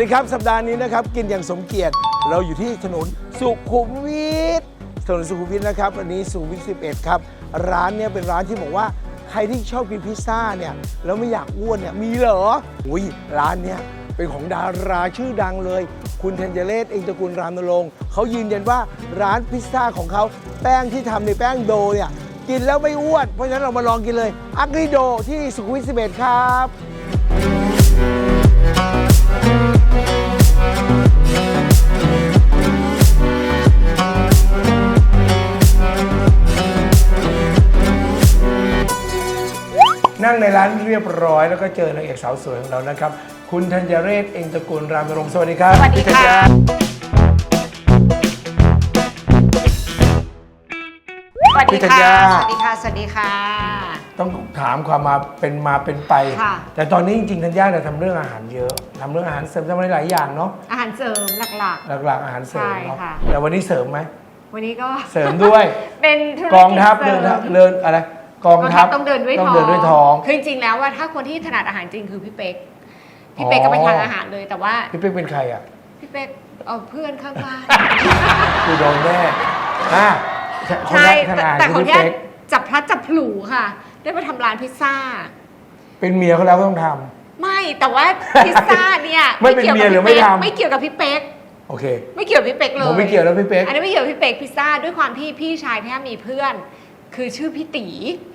ดีครับ สัปดาห์นี้นะครับ กินอย่างสมเกียรติ เราอยู่ที่ถนนสุขุมวิทถนนสุขุมวิทนะครับอันนี้สุขุมวิท11 ครับ ร้านเนี่ยเป็นร้านที่บอกว่าใครที่ชอบกินพิซซ่าเนี่ยแล้วไม่อยากอ้วนเนี่ยมีเหรออุ้ยร้านเนี่ยเป็นของดาราชื่อดังเลย คุณเทนเจเลสเองตระกูลรามนรงค์เขายืนยันว่าร้านพิซซ่าของเขาแป้งที่ทำในแป้งโดเนี่ยกินแล้วไม่อ้วน เพราะฉะนั้นเรามาลองกินเลยอักริโดที่สุขุมวิท11 ครับ นั่งในร้านเรียบร้อย แล้วก็เจอนางเอกสาวสวยของเรานะครับ คุณธัญเรศเองตระกูลรามนรงค์สวัสดีครับสวัสดีค่ะ พี่ธัญญาสวัสดีพี่ธัญค่ะญาสวัสดีค่ะ สวัสดีค่ะ ต้องถามความมาเป็นมาเป็นไป ค่ะ แต่ตอนนี้จริงๆธัญญาเนี่ยทำเรื่องอาหารเยอะทำเรื่องอาหารเสริมทำอะไรหลายอย่างเนาะอาหารเสริมหลัก หลักๆอาหารเสริมเนาะใช่ค่ะ แต่วันนี้เสริมไหมๆ วันนี้ก็ เสริมด้วย เป็นธุรกิจกองทัพสเดิรินมทัพเดินอะไร กองกองทัทัพพต้องเดินด้วยต้ท้อองงเดินด้วยท้องคือจริงๆแล้วว่าถ้าคนที่ถนัดอาหารจริงคือพี่เป๊กพี่เป๊กก็ไปทานอาหารเลยแต่ว่าพี่เป๊กเป็นใครอะพี่เป๊กเอาเพื่อนข้างบ้านคือโดนแน่อะคนใช่ทานอาหารแต่คือคนพี่เนี้ยเป๊กจับพลัดจับผลูค่ะ ได้มาทำร้านพิซซ่า เป็นเมียเขาแล้วก็ต้องทำไม่แต่ว่าพิซซ่าเนี่ยไม่เป็นกี่ยวเมียกับหรือพี่ไม่เป๊กทำไม่เกี่ยวกับพี่เป๊กโอเค ไม่เกี่ยวกับพี่เป๊กเลยผมไม่เกี่ยวแล้วพี่เป๊กอันนี้ไม่เกี่ยวกับพี่เป๊กพิซซ่าด้วยความที่พี่ชายที่มีเพื่อน คือชื่อพี่ตี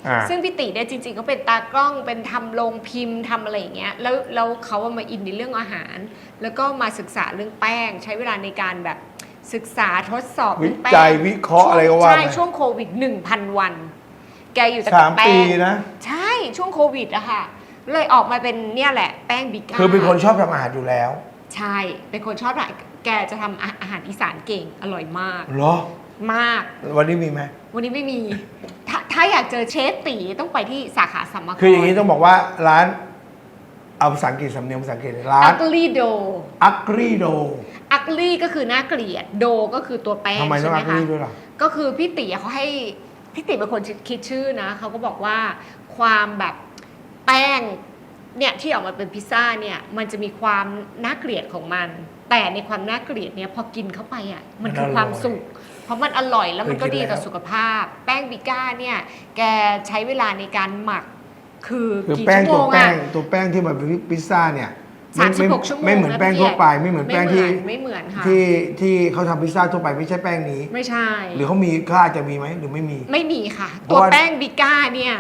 อ่า ซึ่งพี่ตีเนี่ยจริงๆก็เป็นตากล้องเป็นทำโรงพิมพ์ทำอะไรอย่างเงี้ยแล้วแล้วเขาอะมาอินในเรื่องอาหาร แล้วก็มาศึกษาเรื่องแป้ง ใช้เวลาในการแบบศึกษาทดสอบวิเรื่องแป้งจัยวิเคราะห์อะไรก็ว่าใช่ไปช่วงโควิด 1,000 วัน แกอยู่แต่สากับมแป้ปีงนะ ใช่ช่วงโควิดอะค่ะ เลยออกมาเป็นเนี่ยแหละแป้งบิก้า คือเป็นคนชอบทำอาหารอยู่แล้วใช่ เป็นคนชอบอาหารแกจะทำอาอาหารอีสานเก่ง อร่อยมาก เหรอ มาก วันนี้มีไหม วันนี้ไม่มีถ้าถ้าอยากเจอเชฟตีต้องไปที่สาขาสัมมกรคืออย่างนี้ต้องบอกว่าร้านเอาภาษาอังกฤษสำเนียงภาษาอังกฤษร้านอักลีโด อักรีโดอักลีก็คือน่าเกลียด โดก็คือตัวแป้งทำไมต้อใช่งไหมอักคะ รีด้วยล่ะ ก็คือพี่ตีเขาให้พี่ตีเป็นคนคิดชื่อนะเขาก็บอกว่าความแบบแป้งเนี่ยที่ออกมาเป็นพิซซ่าเนี่ยมันจะมีความน่าเกลียดของมัน แต่ในความน่าเกลียดเนี่ยพอกินเข้าไปอะมันคือความสุข เพราะมันอร่อยแล้วมันก็ดีต่อสุขภาพ แป้งบิก้าเนี่ยแกใช้เวลาในการหมักคือคือกี่แป้งชั่วโมตัวงแป้อะ งตัวแป้งที่มาเป็นพิซซ่าเนี่ยสามสิบหกชั่วโมงไม่เหมือนนะแป้งพี่ทั่วไปเอกไม่เหมือนแป้งที่ไม่เหมือนค่ะที่ที่เขาทำพิซซ่าทั่วไปไม่ใช่แป้งนี้ ไม่ใช่ หรือเขามีค่าจะมีไหมหรือไม่มี ไม่มีค่ะ เพตัวราะว่า แป้งบิก้าเนี่ย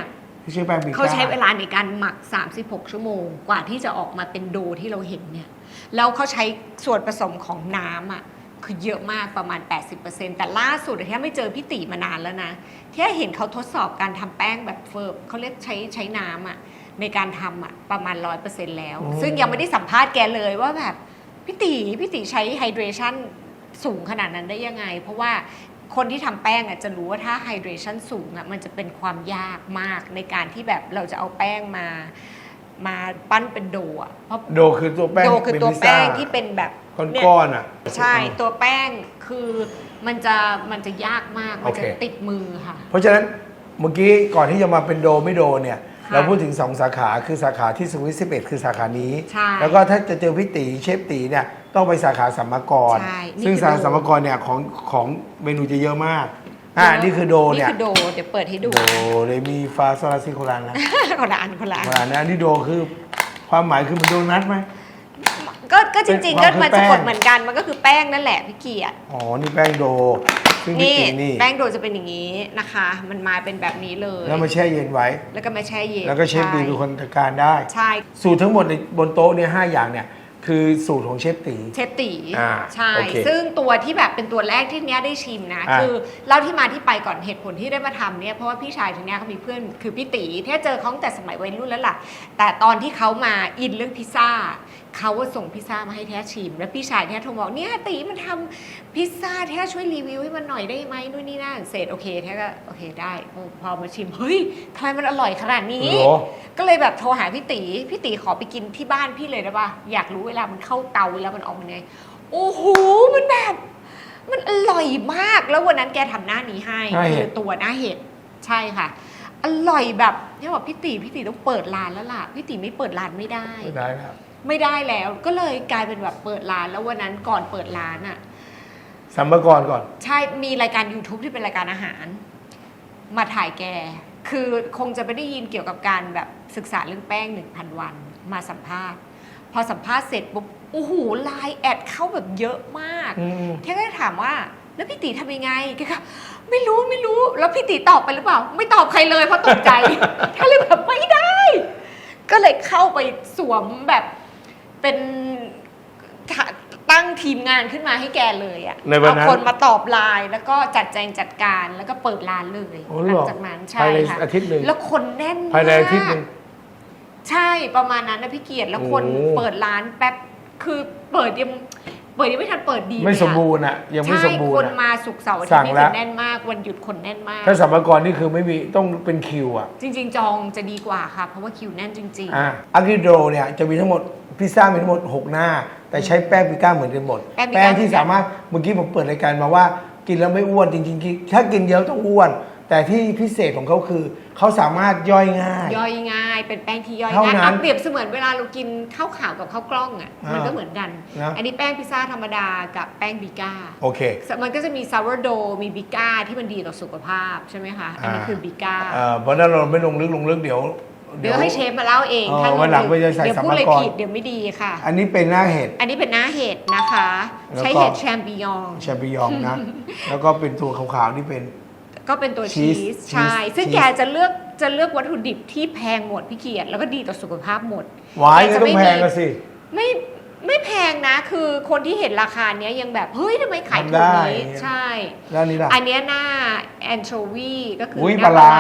ไม่ใช่แป้งบิก้า เขาใช้เวลาในการหมัก 36 ชั่วโมง กว่าที่จะออกมาเป็นโดที่เราเห็นเนี่ยแล้วเขาใช้ส่วนผสมของน้ำอะ คือเยอะมากประมาณ 80%แต่ล่าสุดที่ไม่เจอพี่ตีมานานแล้วนะที่เห็นเขาทดสอบการทำแป้งแบบเฟิร์มเขาเรียกใช้ใช้น้ำอะในการทำอะประมาณ 100%แล้วซึ่งยังไม่ได้สัมภาษณ์แกเลยว่าแบบพี่ตีพี่ตีใช้ไฮเดรชันสูงขนาดนั้นได้ยังไง เพราะว่าคนที่ทำแป้งอะจะรู้ว่าถ้าไฮเดรชันสูงอะมันจะเป็นความยากมากในการที่แบบเราจะเอาแป้งมา มาปั้นเป็นโดอะเพราะโดคือตัวแป้งโดคือเป็นตัวพิซซ่าแป้งที่เป็นแบบเนี่ยก้อนๆอะ ใช่ตัวแป้งคือมันจะมันจะยากมาก มันจะโอเคติดมือค่ะ เพราะฉะนั้นเมื่อกี้ก่อนที่จะมาเป็นโดไม่โดเนี่ยค่ะเราพูดถึง 2 สาขาคือสาขาที่สุขุมวิท11คือสาขานี้ใช่แล้วก็ถ้าจะเจอพี่ตีเชฟตีเนี่ยต้องไปสาขาสัมมกรใช่นี่ซึ่งคือสาขาโดสัมมกรเนี่ยของของเมนูจะเยอะมาก อ่านี่คือโดเนี่ยนี่คือโด เดี๋ยวเปิดให้ดูโดเรมีฟาโซลาซิโคลานนะคนละอันคนละอันว่านะนี่โดคือความหมายคือมันโดนัทไหม ก็ก็จริงๆเป็ก็นความมันจะคือแป้งกดเหมือนกัน มันก็คือแป้งนั่นแหละพี่เกียรติอ๋อนี่แป้งโดซึ่งพี่นี่ตีนี่แป้งโดจะเป็นอย่างนี้นะคะ มันมาเป็นแบบนี้เลย แล้วมาแช่เย็นไว้ แล้วก็มาแช่เย็นแล้วก็เชฟตีเป็นคนจัดการได้ ใช่ สูตรทั้งหมดในบนโต๊ะเนี่ยห้าอย่างเนี่ย คือสูตรของเชฟตี เชฟตีอ่าใช่ โอเคซึ่งตัวที่แบบเป็นตัวแรกที่เนี้ยได้ชิมนะ อ่าคือเล่าที่มาที่ไปก่อนเหตุผลที่ได้มาทำเนี่ยเพราะว่าพี่ชายทีเนี้ยเขามีเพื่อนคือพี่ตีที่เจอเขาตั้งแต่สมัยวัยรุ่นแล้วล่ะ แต่ตอนที่เขามาอินเรื่องพิซซ่าเขาก็ส่งพิซซ่ามาให้แท้ชิม แล้วพี่ชายแท้โทรบอกเนี่ยตีมันทำพิซซ่าแท้ช่วยรีวิวให้มันหน่อยได้ไหมนู่นนี่นั่นเสร็จโอเคแท้ก็โอเคได้พอพอมาชิมเฮ้ยทำไมมันอร่อยขนาดนี้ เหรอ ก็เลยแบบโทรหาพี่ตีพี่ตีขอไปกินที่บ้านพี่เลยได้ปะอยากรู้เวลามันเข้าเตาแล้วมันออกมาไงโอ้โหมันแบบ มันอร่อยมากแล้ววันนั้นแกทำหน้านี้ให้หน้าเห็คืดอตัวหน้าเห็ดใช่ค่ะ อร่อยแบบเนี่ยบอกพี่ตีพี่ตีต้องเปิดร้านแล้วล่ะพี่ตีไม่เปิดร้านไม่ได้ ไม่ได้ครับ ไม่ได้แล้วก็เลยกลายเป็นแบบเปิดร้านแล้ววันนั้นก่อนเปิดร้านอะ สัมภากรก่อน ใช่มีรายการ YouTube ที่เป็นรายการอาหาร มาถ่ายแก คือคงจะไม่ได้ยินเกี่ยวกับการแบบศึกษาเรื่องแป้ง 1,000 วันมาสัมภาษณ์ พอสัมภาษณ์เสร็จปุ๊บโอ้โหไลน์แอดเข้าแบบเยอะมากอืม เทก็เลยถามว่า แล้วพี่ตีทำยังไงแกก็ไม่รู้ไม่รู้ แล้วพี่ตีตอบไปหรือเปล่า ไม่ตอบใครเลยเพราะตกใจ แค่เลยแบบไม่ได้ ก็เลยเข้าไปสวมแบบเป็นทะ ตั้งทีมงานขึ้นมาให้แกเลยอะในวันนั้นเอาคนมาตอบไลน์แล้วก็จัดแจงจัดการแล้วก็เปิดร้านเลยโอ้หเหรลัอจากนั้นภาใช่ยในค่ะอาทิตย์หนึ่ง แล้วคนแน่นภายในอาทิตย์หมานึ่กงใช่ประมาณนั้นนะพี่เกียรติแล้วคนโอ้ เปิดร้านแป๊บคือเปิดยัง เปิดยังไม่ทันเปิดดีไม่เลยอะสมบูรณ์อะยังไม่สมบูรใช่ณ์คนอะมาสุกร์เสาร์อาทิสั่ตงย์นี่แล้คืวอแน่นมากวันหยุดคนแน่นมาก ถ้าสัมภากรนี่คือไม่มีต้องเป็นคิวอะ จริง ๆ จองจะดีกว่าค่ะเพราะว่าคิวแน่นจริงอะอากิโดเนี่ยจะมีทั้งหมดพิซซ่ามีทั้งหมด 6 หน้า แต่ใช้แป้งพิก้าเหมือนกันหมด แป้งพิก้าที่สามารถเมื่อกี้ผมเปิดรายการมาว่ากินแล้วไม่อ้วนจริงๆถ้ากินเยอะต้องอ้วน แต่ที่พิเศษของเขาคือ เขาสามารถย่อยง่ายๆย่อยง่าย เป็นแป้งที่ย่อยเท่าง่ายนั้นเอาเปรียบเสมือนเวลาเรากินข้าวขาวกับข้าวกล้องอะอ่ามัมันก็เหมือนกัน นะ อันนี้แป้งพิซซ่าธรรมดากับแป้งบิก้า โอเค มันก็จะมีซาวร์โดมีบิก้าที่มันดีต่อสุขภาพใช่ไหมคะ อันนี้คือบิก้า เอ่อเพราะฉะนั้นเราไม่ลงลึกลงลึกเดี๋ยว เดี๋ยวให้เชฟมาเล่าเองเออถ้าวันหลังไม่ได้ใส่เดี๋ยวพูดอะไรสัมภาระผิดเดี๋ยวไม่ดีค่ะ อันนี้เป็นหน้าเห็ด อันนี้เป็นหน้าเห็ดนะคะ แล้วก็ ใช้เห็ดแชมปิญอง แชมปิญองนะ แล้วก็เป็นตัวขาวๆนี่เป็น ก็เป็นตัวชีชีสสใช่ชีสซึ่งชีสแกจะเลือกจะเลือกวัตถุดิบที่แพงหมดพี่เกียรติแล้วก็ดีต่อสุขภาพหมดหวายแกก็จะต้อไม่งแพงมีกันสิ ไม่ไม่แพงนะ คือคนที่เห็นราคาเนี้ยยังแบบเฮ้ยทำไมขายถูทำได้กนี้เนี่ยใช่ แล้วอันนี้ล่ะ อันเนี้ยหน้าแอนโชวีก็คืออุ๊ยหน้าปลาร้า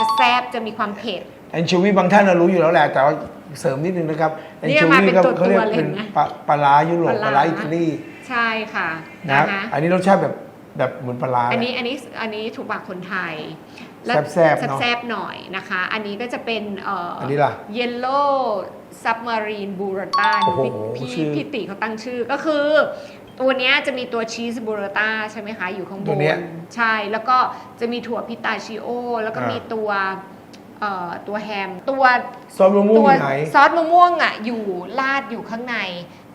จะแซบจะมีความเผ็ด แอนชูวีบางท่านเรารู้อยู่แล้วแหละ แต่ว่าเสริมนิดนึงนะครับแอนเนี่ยชูมาวีเป็นก็ตัวเขาเรียกตัวเลยเป็นนะปลาปลาร้ายุโรปปปลาลาร้า ร้าอิตาลีใช่ค่ะนะนะคะอันนี้รสชาติแบบ แบบเหมือนปลาร้าอันนี้อันนี้อันนี้ถูกปากคนไทยแซ่บๆเนอะแซบๆหน่อยนะคะ อันนี้ก็จะเป็นเอ่ออัอันนี้ล่ะเยลโล่ซับมารีนบูรต้าโอ้โหพี่ชื่อพี่ติเขาตั้งชื่อก็คือ ตัวเนี้ยจะมีตัวชีสบูรต้าใช่ไหมคะ อยู่ข้างบตัวนเนี้ยใช่แล้วก็จะมีถั่วพิตาชิโอ แล้วก็อ่ามีมีตัวเอ่อตัวแฮม ตัวซอสมะม่วงตัวอยู่ไหนซอสมะม่วงอะอยู่ราดอยู่ข้างใน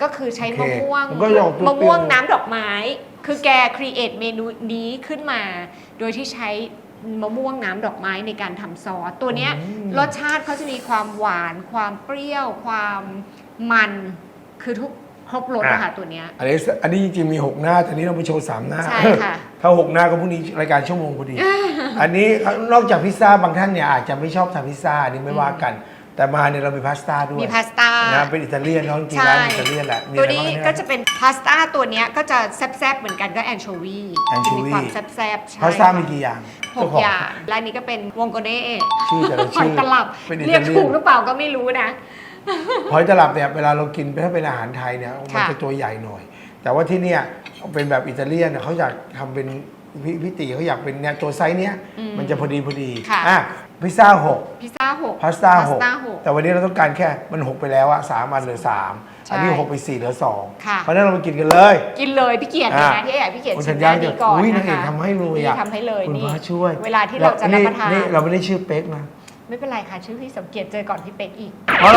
ก็คือใช้โอมะเคม่วงมันก็จะออกเปรี้ยวๆมะม่วงน้ำดอกไม้ คือแกครีเอทเมนูนี้ขึ้นมา โดยที่ใช้มะม่วงน้ำดอกไม้ในการทำซอสตัวเนี้ยอืมรสชาติเขาจะมีความหวาน ความเปรี้ยว ความมันคือทุกครบรสอะค่ะตัวเนี้ย อันนี้อันนี้จริงๆมี 6 หน้าแต่นี้เราไปโชว์ 3 หน้า ใช่ค่ะถ้า 6 หน้าก็พรุ่งนี้รายการชั่วโมงพอดี อันนี้นอกจากพิซซ่าบางท่านเนี่ยอาจจะไม่ชอบทานพิซซ่าอันนี้ไม่ว่ากัน แต่มาเนี่ยเรามีพาสต้าด้วยมีพาสต้านะเป็นอิตาเลียนเขาจริงๆใช่ร้านอิตาเลียนแหละมีตัวอะไรนี้บ้างเยก็จะเป็นพาสต้าตัวเนี้ยก็จะแซ่บๆเหมือนกันก็แอนโชวีแอนโชวีจะมีความแซ่บๆใช่พาสต้าค่ะมีกี่อย่างหกอย่างและอันนี้ก็เป็นวงโกเน่ชื่อแต่ละหอยชื่อตลับเป็นอิเรียตากเลียถูกนหรือเปล่าก็ไม่รู้นะ หอยตลับเนี่ยเวลาเรากินถ้าเป็นอาหารไทยเนี่ยมันค่ะ จะตัวใหญ่หน่อย แต่ว่าที่เนี่ยเป็นแบบอิตาเลียนเนี่ยเขาอยากทำเป็นพี่พี่ตีเขาอยากเป็นเนี่ยตัวไซส์เนี้ยมันจะพอดีพอดีค่ะ อะ พิซซ่าหกพิซซ่าหกพาสต้าหกต้าหก แต่วันนี้เราต้องการแค่มันหกไปแล้วอะสามอันเหลือสามใช่อันนี้หกไปสี่เหลือสองค่ะ เพราะฉะนั้นเรามากินกันเลย กินเลยพี่เกียรติเลยนะอะที่อยากพี่เกียรติคุณชิธัมญญาด้านจะนี้ก่อนอุ้ยนะนางเอกคะทำให้เลยนี่อะทำให้เลยคุณนี่พระช่วย เวลาที่เราจะรับประทานนี่เราไม่ได้ชื่อเป๊กนะไม่เป็นไรค่ะ ชื่อพี่สมเกียรติเจอก่อนพี่เป๊กอีกอ๋อ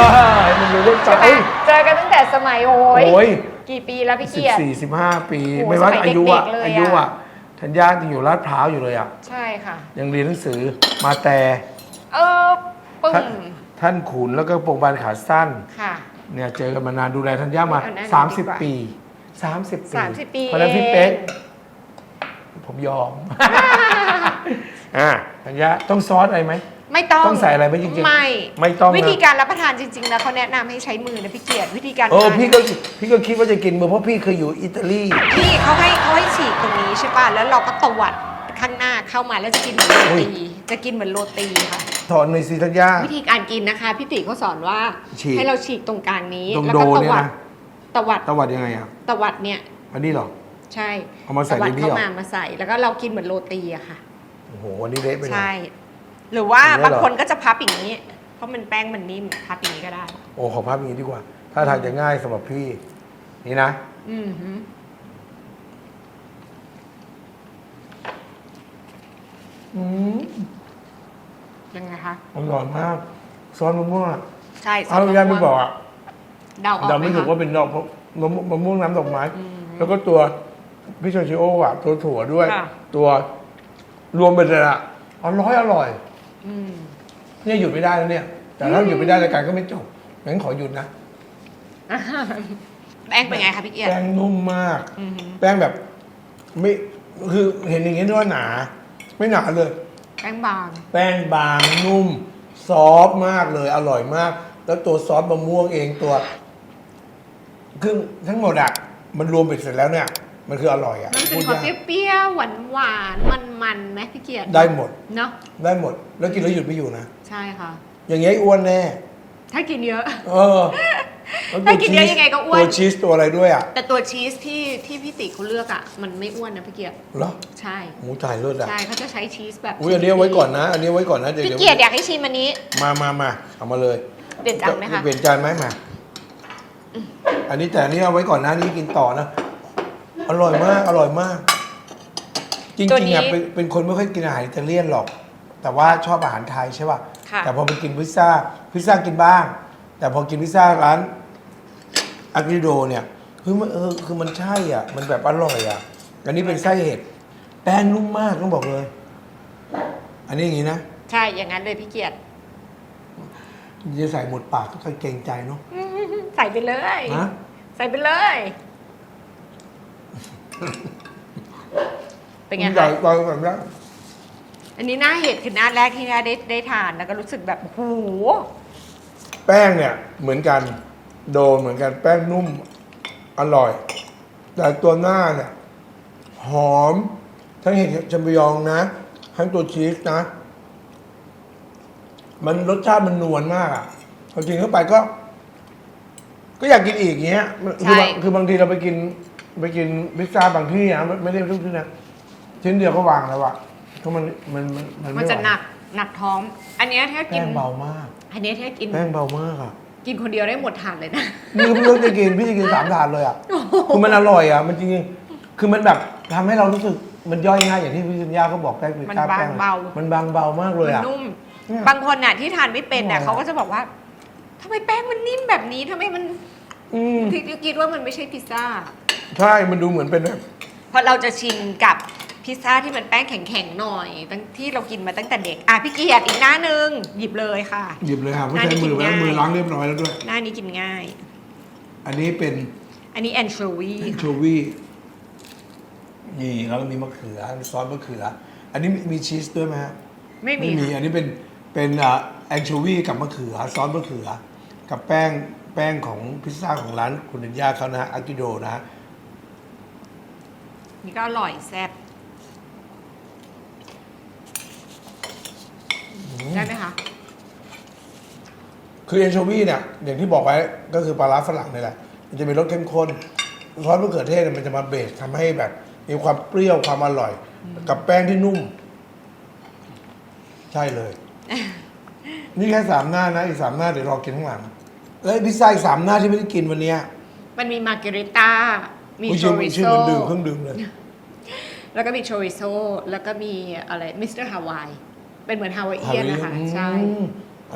มันรู้ว่าใช่ไหมเอ้ยเจอกันตั้งแต่สมัยโอ้โอ้ยยกี่ปีแล้วพี่สิบเกียรติ สี่สิบห้าปี โอ้โหไม่ว่าสมัยอายุอะเด็กๆเลยอะ อายุอะธัญญายังอยู่ลาดพร้าวอยู่เลยอะใช่ค่ะ ยังเรียนหนังสือมาแต่ เออปึ้ท่านงท่านขุนแล้วก็โปรงบานขาสั้น ค่ะ เนี่ยเจอกันมานานดูแลธัญญามา เอาหน้านี้ดีกว่า30 ปี 30 ปี 30ปีเพราะฉะนั้นพี่เองเป๊กผมยอม อ่าธัญญาต้องซอสอะไรไหม ไม่ต้องต้องใส่อะไรไหมจริงๆไม่ไม่ต้องนะ วิธีการรับประทานจริงๆแล้วเขาแนะนำให้ใช้มือนะพี่เกียรติวิธีการเออทานพี่ก็พี่ก็คิดว่าจะกินมือเพราะพี่เคยอยู่อิตาลี พี่เขาให้เขาให้ฉีกตรงนี้ใช่ป่ะแล้วเราก็ตวัดข้างหน้าเข้ามาแล้วจะกินเหมือนโรอุ้ยตีจะกินเหมือนโรตีค่ะ ถอนในอยซีธัญญา วิธีการกินนะคะพี่ติเขาสอนว่าฉีกให้เราฉีกตรงกลางนี้ตรงแล้วโดก็ตเนี่ยวัดนะ ตวัดตวัดยังไงอะตวัดเนี่ยอันนี้เหรอ ใช่เอามาใส่ตวัดในนี้เข้าเหรอ มามาใส่ แล้วก็เรากินเหมือนโรตีอะค่ะ โอ้โหวันนี้เละไปเลยใช่หรือว่าอย่างเงี้ยเหรอบางคนก็จะพับอย่างนี้ เพราะมันแป้งมันนิ่มพับอย่างนี้ก็ได้ โอ้ขอภาพอย่างนี้ดีกว่า ถ้าทางจะง่ายสำหรับพี่ นี่นะ อือหืออืม ยังไงคะอร่อยมากซอสมะม่วงอะใช่เอาอย่างที่บอกอะเดาออกเราไหมไม่ถูกคะว่าเป็นดอกมะม่วงมะม่วงน้ำดอกไม้แล้วก็ตัวพิชชิโออะตัวถั่วด้วย ค่ะ ตัวรวมเป็นอะอร่อยอร่อย อืม เนี่ยหยุดไม่ได้แล้วเนี่ย แต่ถ้าหยุดไม่ได้รายการก็ไม่จบงั้นขอหยุดนะแป้งเป็นไงคะพี่เกียรติแป้งนุ่มมาก อือหือ แป้งแบบ ไม่คือเห็นอย่างนี้ด้วยว่าหนา ไม่หนาเลย แป้งบาง แป้งบางนุ่ม ซอฟต์มากเลยอร่อยมาก แล้วตัวซอสมะม่วงเองตัวคือทั้งหมดอะมันรวมเป็นเสร็จแล้วเนี่ย มันคืออร่อยอะมันเป็นพูดความยากเปรี้ยวๆหวานหวานมันมันๆไหมพี่เกียรติได้หมด เนาะได้หมด แล้วกินแล้วหยุดไม่อยู่นะ ใช่ค่ะ อย่างเงี้ยอ้วนแน่ ถ้ากินเยอะ เออแล้ว ถ้ากินเยอะยังไงก็อ้วน ตัวชีสตัวอะไรด้วยอะแต่ตัวชีสที่ที่พี่ติเขาเลือกอะ มันไม่อ้วนนะพี่เกียรติเหรอใช่หมูถ่ายเลือดอะใช่เขาจะใช้ชีสแบบอุ้ยอันนี้เอาไว้ก่อนนะ อันนี้เอาไว้ก่อนนะเดี๋ยวพี่ดี๋วเกียรติอยากให้ชิมอันนี้ มามามาเอามาเลยเปลี่ยนจานไหมคะเปลี่ยนจานไหมมาอันนี้แต่อันนี้เอาไว้ก่อนนะนี่กินต่อนะอร่อยมากอร่อยมากจตัวริงนี้ๆอะเป็นเป็นคนไม่ค่อยกินอาหารอิตาเลียนหรอก แต่ว่าชอบอาหารไทยใช่ป่ะค่ะแต่พอไปกินพิซซ่าพิซซ่ากินบ้าง แต่พอกินพิซซ่าร้านอากริโดเนี่ยคือมันเออคือมันใช่อะ มันแบบอร่อยอะ อันนี้เป็นไส้เห็ดแป้งนุ่มมากต้องบอกเลย อันนี้อย่างนี้นะใช่ อย่างนั้นเลยพี่เกียรติจะใส่หมดปากก็ค่อยเกรงใจเนาะใส่ไปเลย นะใส่ไปเลย เป็นไงใหญ่คะไปแบบนั้นอันนี้หน้าเห็ดคือหน้าแรกที่น้าได้ได้ทานแล้วก็รู้สึกแบบโอ้โห แป้งเนี่ยเหมือนกัน โดนเหมือนกันแป้งนุ่มอร่อย แต่ตัวหน้าเนี่ยหอม ทั้งเห็ดจัมปิยองนะ ทั้งตัวชีสนะ มันรสชาติมันนวลมากอะพอกินเข้าไปก็ ก็อยากกินอีกเงี้ยคือบางคือบางทีเราไปกิน ไปกินพิซซ่าบางที่อะไม่ไม่ได้ทุกที่นะชิ้นเดียวก็วางแล้วอะเพราะมันมันมันมันมันไไหวจะหนักหนักท้อง อันเนี้ยถ้ากิแป้นงเบามาก อันเนี้ยถ้ากินแป้งเบามากอะกินคนเดียวได้หมดถาดเลยนะนี่ก็พี่ต้องจะกินพี่จะกินสามถาดเลยอะคือมันอร่อยอะมันจริงๆคือมันแบบทำให้เรารู้สึกมันย่อยง่ายอย่างที่พี่สัญญาเขาบอกได้คือมันกล้บางแป้งเบา มันบางเบามากเลยมันอะนุ่มเนี่ยบางคนน่ะที่ทานไม่เป็นน่ะอร่อยอะเขาก็จะบอกว่าทำไมแป้งมันนิ่มแบบนี้ทำไมมันอืมที่คิดว่ามันไม่ใช่พิซซ่า ใช่มันดูเหมือนเป็นแบบเพราะเราจะชินกับ พิซซ่าที่มันแป้งแข็งๆหน่อยตั้งที่เรากินมาตั้งแต่เด็ก อะพี่เกียรติอีกหน้าหนึ่งหยิบเลยค่ะ หยิบเลยค่ะเพราะน่าใช้จะกิมืนอไว้ง่ายมือล้างเรียบร้อยแล้วด้วย หน้านี้กินง่าย อันนี้เป็นอันนี้แอนโชวีโชค่ะวี่นี่แล้วก็มีมะเขือมีซอสมะเขือ อันนี้มีชีสด้วยไหมฮะไม่มีไม่มีค่ะอันนี้เป็นเป็นแอนโชวีกับมะเขือซอสมะเขือ กับแป้งแป้งของพิซซ่าของร้านคุณดัญญาเขานะฮะอากิโดนะฮะนี่ก็อร่อยแซ่บ ได้ไหมคะ คือแอนโชวีเนี่ยอย่างที่บอกไว้ก็คือปลาร้าฝรั่งนี่แหละ มันจะมีรสเข้มข้นซอสมะเขือเทศเนี่ยมันจะมาเบสทำให้แบบ มีความเปรี้ยวความอร่อย กับแป้งที่นุ่ม ใช่เลย นี่แค่สามหน้านะ อีกสามหน้าเดี๋ยวรอกินข้างหลัง แล้วไอ้พิซซ่าอีกสามหน้าที่ไม่ได้กินวันเนี้ยมันมีมาร์เกริต้า มีอุ๊ยโชชื่อริชื่อโซ เหมันดื่มเครื่องดื่มเลย แล้วก็มีโชริโซ แล้วก็มีอะไร มิสเตอร์ฮาวาย เป็นเหมือนฮาวายเอียนนะคะอืมใช่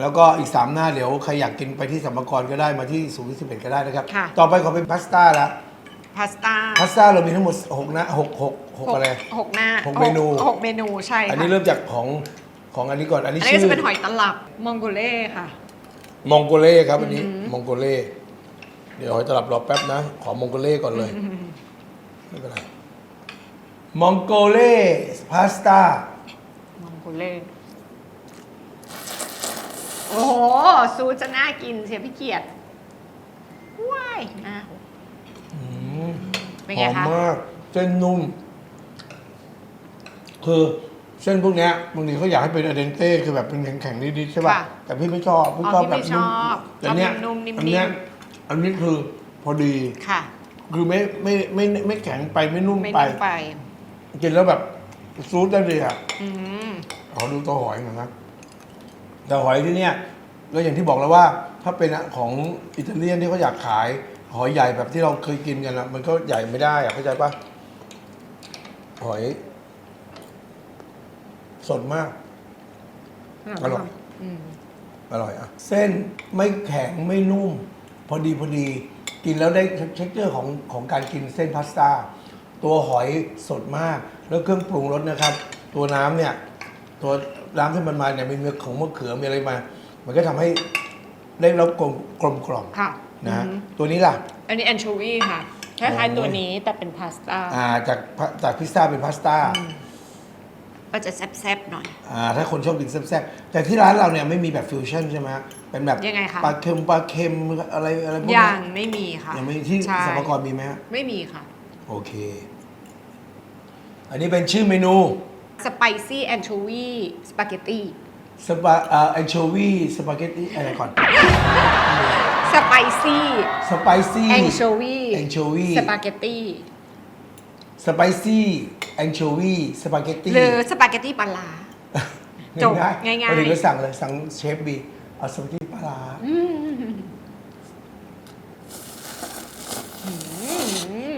แล้วก็อีกสามหน้าเดี๋ยวใครอยากกินไปที่สัมภากรก็ได้มาที่ศูนย์สิบเอ็ดก็ได้นะครับ ค่ะ ต่อไปขอเป็นพาสต้าละพาสต้าพาสต้าเรามีทั้งหมดหกหน้าหกหกหกอะไร หกหน้าหกเมนู หกเมนูใช่อันค่ะนี้เริ่มจากของของอันนี้ก่อนอันนี้อันนี้ชื่ก็อจะเป็นหอยตลับมองโกเล่ค่ะ มองโกเล่ครับอันนี้อือหือ มองโกเล่เดี๋ยวหอยตลับรอแป๊บนะ ขอมองโกเล่ก่อนเลยไม่เป็นไรมองโกเล่พาสต้ามองโกเล่ โอ้โหซูจะน่ากินเชียพี่เกียรติว้ายนะอืมเป็นหไงอมคะมาก เส้นนุ่ม คือเส้นพวกเนี้ยบางทีเขาอยากให้เป็นอเดนเต้คือแบบเป็นแข็งๆนิดๆใช่ป่ะ ค่ะแต่พี่ไม่ชอบพี่อ๋อชอบพี่แบไม่บชนุ่มอบแต่เนี้ยชอบนุ่มๆนิ่มๆ อัเนี้ยอันนี้คือพอดี ค่ะคือไม่ไม่ไม่ไม่ไม่แข็งไปไม่นุ่มไม่ไปนุ่มไป กินแล้วแบบซูดได้เลยอะอืมขอดูตัวหอยหน่อยนะ แต่หอยที่เนี่ยก็อย่างที่บอกแล้วว่า ถ้าเป็นของอิตาเลียนที่เขาอยากขายหอยใหญ่แบบที่เราเคยกินกันละมันก็ใหญ่ไม่ได้อะเข้าใจปะหอย สดมาก อร่อย อืมอร่อยอะ เส้นไม่แข็งไม่นุ่ม พอดีพอดี กินแล้วได้เท็กเจอร์ของของการกินเส้นพาสต้า ตัวหอยสดมาก แล้วเครื่องปรุงรสนะครับ ตัวน้ำเนี่ย ตัวน้ำที่มันมาเนี่ยมีเมือของมะเขือมีอะไรมา มันก็ทำให้ได้รับกลมกลมกล่อมค่ะนะฮะอือฮึตัวนี้ล่ะ อันนี้แอนโชวีค่ะคล้ายๆตัวนี้แต่เป็นพาสต้าอ่าจากพะจากพิซซ่าเป็นพาสต้าก็จะแซ่บๆหน่อย อ่าถ้าคนชอบกินแซ่บๆแต่ที่ร้านเราเนี่ยไม่มีแบบฟิวชั่นใช่ไหมฮะเป็นแบบยังไงคะ ปลาเค็มปลาเค็มอะไรอะไรพวกยันี้งไม่มีค่ะยังไม่ที่ใช่สมกรมีไหมฮะ ไม่มีค่ะ โอเค อันนี้เป็นชื่อเมนู สไปซี่แอนโชวีสปาเกตตี้สปาเอ่อแอนโชวีสปาเกตตี้อะไรก่อนสไปซี่สไปซี่แอนโชวี anchovy สปาเกตตี้สไปซี่แอนโชวีสปาเกตตี้หรือสปาเกตตี้ปลาร้า จบง่ายๆพอดีก็สั่งเลยสั่งเชฟบีเอาสปาเกตตี้ปลาร้า อื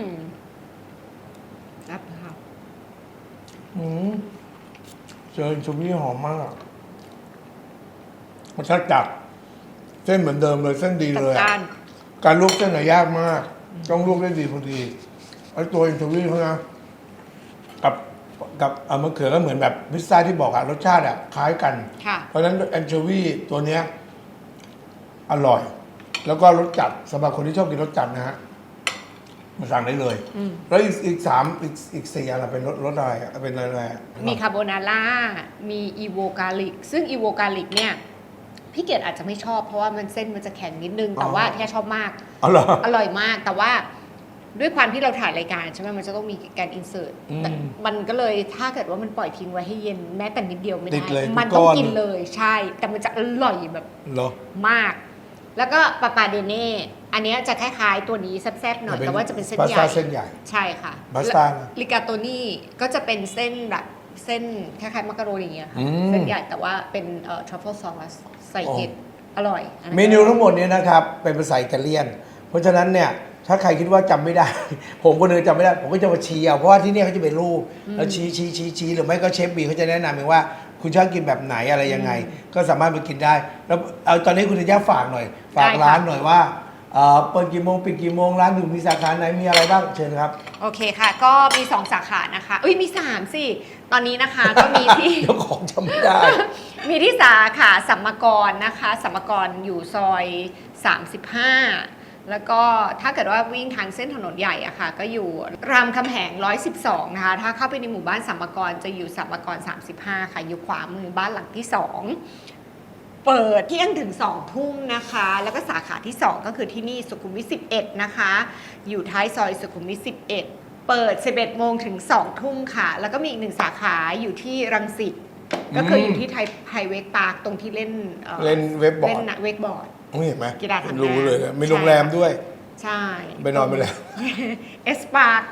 มครับค่ะ อืมเจอแอนโชวีหอมมากมันชัดจัด เส้นเหมือนเดิมเลยเส้นดีจัดเลยอะจ้านการลวกเส้นน่ะยากมาก ต้องลวกได้ดีพอดีไอ้ตัวแอนโชวีเขานะกับกับอ่ามะเขือก็เหมือนแบบพิซซ่าที่บอกอะรสชาติอะคล้ายกัน ค่ะ เพราะฉะนั้นแอนโชวีตัวเนี้ยอร่อย แล้วก็รสจัดสำหรับคนที่ชอบกินรสจัดนะฮะ มาสั่งได้เลย อืม แล้วอีกอีกสามอีกอีกสี่อันอะเป็นรสรสอะไรอะเป็นอะไรอะมีคาโบนาร่า มีอีโวกาลิก ซึ่งอีโวกาลิกเนี่ยพี่เกดอาจจะไม่ชอบเพราะว่ามันเส้นมันจะแข็งนิดนึง แต่ว่าแค่ชอบมาก อ๋อเหรอ อร่อยมาก แต่ว่าด้วยความที่เราถ่ายรายการใช่ไหมมันจะต้องมีการอินเสิร์ตอืมมันก็เลยถ้าเกิดว่ามันปล่อยทิ้งไว้ให้เย็นแม้แต่นิดเดียวไม่ติได้ ดเลยมันต้องก้อน กินเลยใช่ แต่มันจะอร่อยแบบเหรอ มาก แล้วก็ปาปาเดเน่ อันเนี้ยจะคล้ายๆตัวนี้แซ่บๆหน่อยแต่ว่าจะเป็นเส้นพาสใหต้าญ่เส้นใหญ่ ใช่ค่ะพาสต้านะลิกาโตนี่ก็จะเป็นเส้นแบบเส้นคล้ายๆมักกะโรนีอย่างเงี้ยค่ะอืม เส้นใหญ่แต่ว่าเป็นเอ่อทรัฟเฟิลซอสใส่เห็ดอร่อยอั เมนูทั้งหมดเนี้นะครับเป็นภาษาอิตาเลียน เพราะฉะนั้นเนี่ยถ้าใครคิดว่าจำไม่ได้ ผมคนเดินจำไม่ได้ ผมก็จะมาชี้เอาเพราะว่าที่เนี่ยเขาจะเป็นรูปแล้วชี้ชี้ชี้ชี้หรือไม่ก็เชฟบีเขาจะแนะนำเองว่าคุณชอบกินแบบไหนอะไรยังไง ก็สามารถไปกินได้ แล้วเอาตอนนี้คุณธัญญาฝากหน่อย ฝากร้านหน่อยว่า เอ่อเปิดกี่โมงปิดกี่โมงร้านอยู่มีสาขาไหนมีอะไรบ้างเชิญครับ โอเคค่ะ ก็มี 2 สาขานะคะเอ้ยมี 3 สิ ตอนนี้นะคะก็มีที่ เดี๋ยวของจำไม่ได้ มีที่สาขาสัมมกรนะคะสัมมกรอยู่ซอย 35 แล้วก็ถ้าเกิดว่าวิ่งทางเส้นถนนใหญ่อะค่ะ ก็อยู่รามคำแหง 112 นะคะ ถ้าเข้าไปในหมู่บ้านสัมมกรจะอยู่สัมมกร 35 ค่ะ อยู่ขวามือบ้านหลังที่ 2 เปิดเที่ยงถึง2ทุ่มนะคะ แล้วก็สาขาที่ 2 ก็คือที่นี่สุขุมวิท11 นะคะ อยู่ท้ายซอยสุขุมวิท11 เปิด 11โมงถึง2ทุ่มค่ะ แล้วก็มีอีกหนึ่งสาขาอยู่ที่รังสิตก็คืออยู่ที่ไทยไทยเวกปาร์คตรงที่เล่นอ่อเล่นเว็บบอร์ด เล่นนะเวกบอร์ดไม่เห็นไหมกีฬาทางน้ำรู้เลยนะมีใช่โรงแรมด้วย ใช่ไปนอนไปแล้ว เอสปาร์ค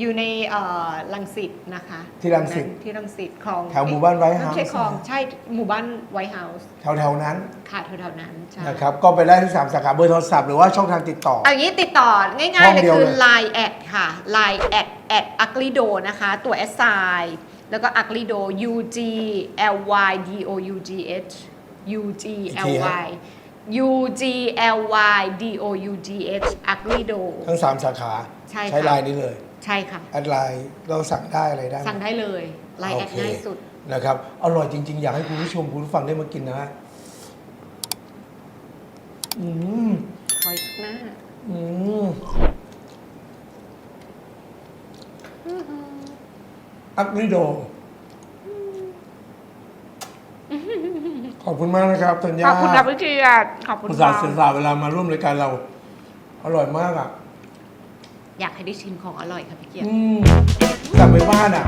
อยู่ในเอ่อรังสิตนะคะที่รังสิตที่รังสิตคลองแถวหมู่บ้าน White ไม่ใช่ House คลองใช่หมู่บ้านไวท์เฮาส์แถวๆนั้นค่ะแถวๆนั้นใช่นะครับก็ไปได้ที่สามสาขาเบอร์โทรศัพท์หรือว่าช่องทางติดต่อ เอาอย่างนี้ติดต่อง่ายห้ๆองเลยเดียวคือ เลย Line แอดค่ะ Line แอดแอด ugly do นะคะ ตัว S I แล้วก็ ugly do U G L Y D O U G H U G L Y U G L Y D O U G H ugly do ทั้งสามสาขาใช่ค่ะใช้ไลน์นี้เลย ใช่ค่ะ แอดไลน์เราสั่งได้อะไรได้ไหม สั่งได้เลย Line แอดโอเค ง่ายสุด นะครับ อร่อยจริง ๆ อยากให้คุณผู้ชมคุณผู้ฟังได้มากินนะอืมคอยหน้าอืมอักริโด ขอบคุณมากนะครับธัญญาขอบคุณครับพี่เกียรติขอบคุณอุตส่าห์ค่ะเสียสละเวลามาร่วมรายการเรา อร่อยมากอะ อยากให้ได้ชิมของอร่อยค่ะพี่เกียรติ อืมกลับไปบ้านอะ